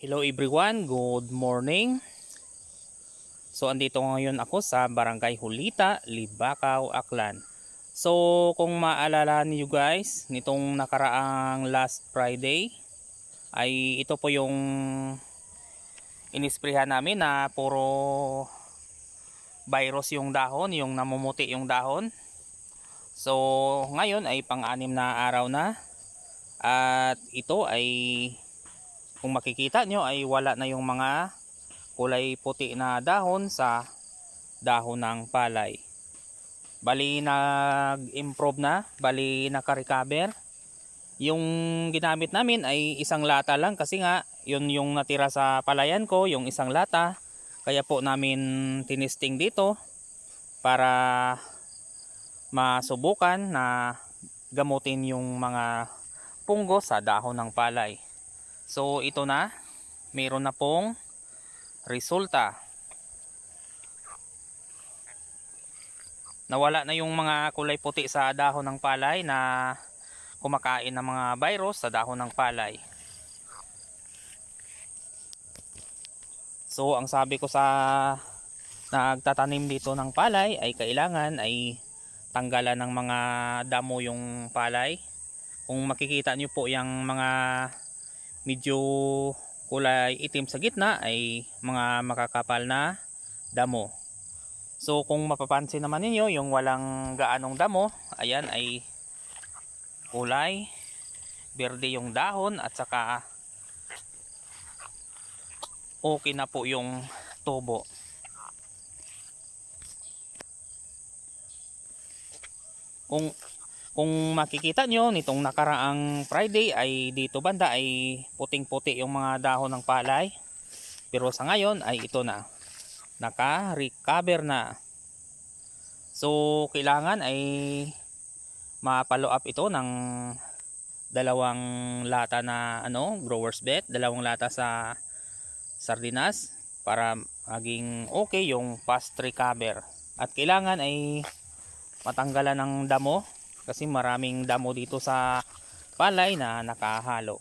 Hello everyone, good morning. So andito ngayon ako sa Barangay Hulita, Libakaw, Aklan. So kung maalala niyo guys, nitong nakaraang last Friday ay ito po yung inisprehan namin na puro virus yung dahon, yung namumuti yung dahon. So ngayon ay pang-anim na araw na at ito ay kung makikita nyo ay wala na yung mga kulay puti na dahon sa dahon ng palay. Bali nag-improve na, bali naka-recover. Yung ginamit namin ay isang lata lang kasi nga yun yung natira sa palayan ko, yung isang lata. Kaya po namin tinisting dito para masubukan na gamutin yung mga punggo sa dahon ng palay. So ito na, meron na pong resulta. Nawala na yung mga kulay puti sa dahon ng palay na kumakain ng mga virus sa dahon ng palay. So ang sabi ko sa nagtatanim dito ng palay ay kailangan ay tanggalan ng mga damo yung palay. Kung makikita nyo po yung mga medyo kulay itim sa gitna ay mga makakapal na damo. So kung mapapansin naman ninyo yung walang gaanong damo, ayan ay kulay berde yung dahon at saka okay na po yung tubo. Kung kung makikita nyo nitong nakaraang Friday ay dito banda ay puting-puti yung mga dahon ng palay. Pero sa ngayon ay ito na. Naka-recover na. So kailangan ay ma-follow up ito ng dalawang lata na ano, growers bet, dalawang lata sa sardinas para maging okay yung fast recover. At kailangan ay matanggalan ng damo kasi maraming damo dito sa palay na nakahalo.